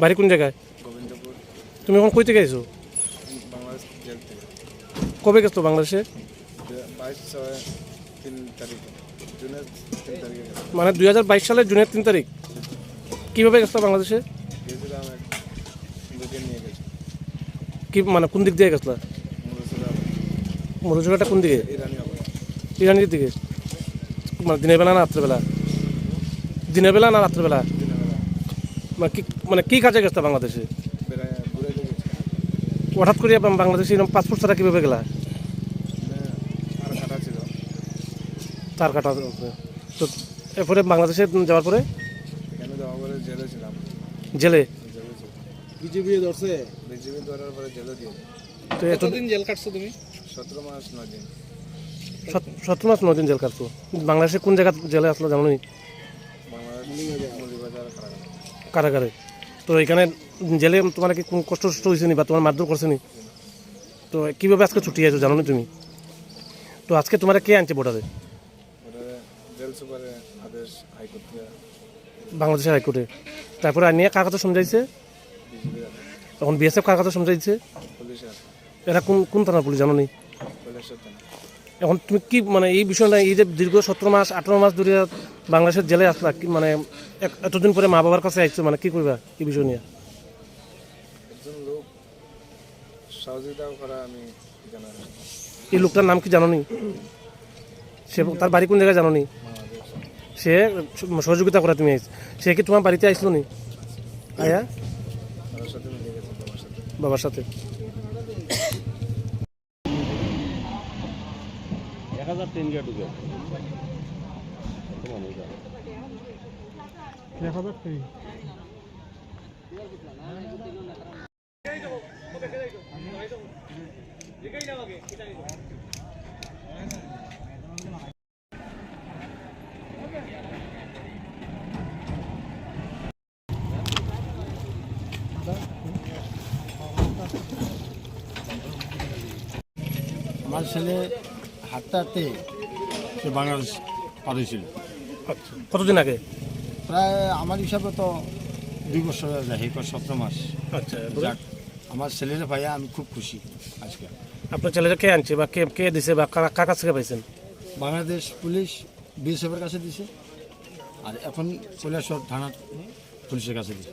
বাড়ি কোন জায়গায়? গোবিন্দপুর। তুমি এখন কই থেকে আইছো? বাংলাদেশ জেল থেকে। কবে গেছো বাংলাদেশে? বাইশ ছয় তিন তারিখে। জুনের তিন তারিখে মানে দুই হাজার বাইশ সালের জুনের তিন তারিখ। কীভাবে গেছো বাংলাদেশে? গিয়েছিলাম এক দুদিন নিয়ে গেছি। কি মানে কোন দিক দিয়ে গেছলা? মরুজোড়াটা কোন দিকে? ইরানির দিকে। মানে দিনের বেলা না রাত্রেবেলা? দিনের বেলা না রাত্রেবেলা? মানে কি মানে কি কাজে গেছে বাংলাদেশে? ঘুরে হঠাৎ করে বাংলাদেশে এরকম পাসপোর্ট ছাড়া কীভাবে গেলা? আর কাটা ছিল তার কাটা তো এরপরে বাংলাদেশে যাওয়ার পরে? জেলে? ছিলাম জেলে বিজেপি ধরছে। বিজেপি ধরার পরে জেলে দিয়ে। তো এত কতদিন জেল কাটছো তুমি? সতেরো মাস নয় দিন। সত- সতেরো মাস নয় দিন জেল কাটছো। বাংলাদেশে কোন জায়গা জেলে আসলো জানো বাংলাদেশ কারাগার। তো এখানে জেলে তোমার কি কষ্ট টষ্ট হয়েছে নি বা তোমার মারধর করছে নি? তো কীভাবে আজকে ছুটি আছো জানো নি তুমি? তো আজকে তোমার কে আনছে বর্ডারে বাংলাদেশের হাইকোর্টে। তারপরে আর নিয়ে কার কথা সমঝাইছে এখন বিএসএফ কার কথা সমঝাইছে এরা কোন কোন থানার পুলিশ জানো নি? এখন তুমি কি মানে এই বিষয়টা, এই যে দীর্ঘ সতেরো মাস, আঠারো মাস ধরে বাংলাদেশের জেলে আসলা কি মানে এতদিন পরে মা বাবার কাছে আসছো মানে কি করবা এই বিষয় নিয়ে? একজন লোক সহযোগিতা করা আমি জানা এই লোকটার নাম কি জানো নি সে তার বাড়ি কোন জায়গায় জানো নি সে সহযোগিতা করে তুমি আইস- সে কি তোমার বাড়িতে আসলো নি? আয়া? বাবার সাথে এক হাজার তিন গিয়ে ঢুকে। আমার ছেলে হাঁটতে হাঁটতে সে বাংলাদেশ পার হয়েছিল। আচ্ছা। কতদিন আগে? প্রায় আমার হিসাবে তো দুই বছর যায় কয় সতেরো মাস। আচ্ছা যাক আমার ছেলেরা ভাইয়া আমি খুব খুশি আজকে। আপনার ছেলেরা কে আনছে বা কে কে দিছে বা কারা- কার কাছ থেকে পাইছেন? বাংলাদেশ পুলিশ বিএসএফের কাছে দিছে। আর এখন কৈলাসর থানার পুলিশের কাছে দিছে।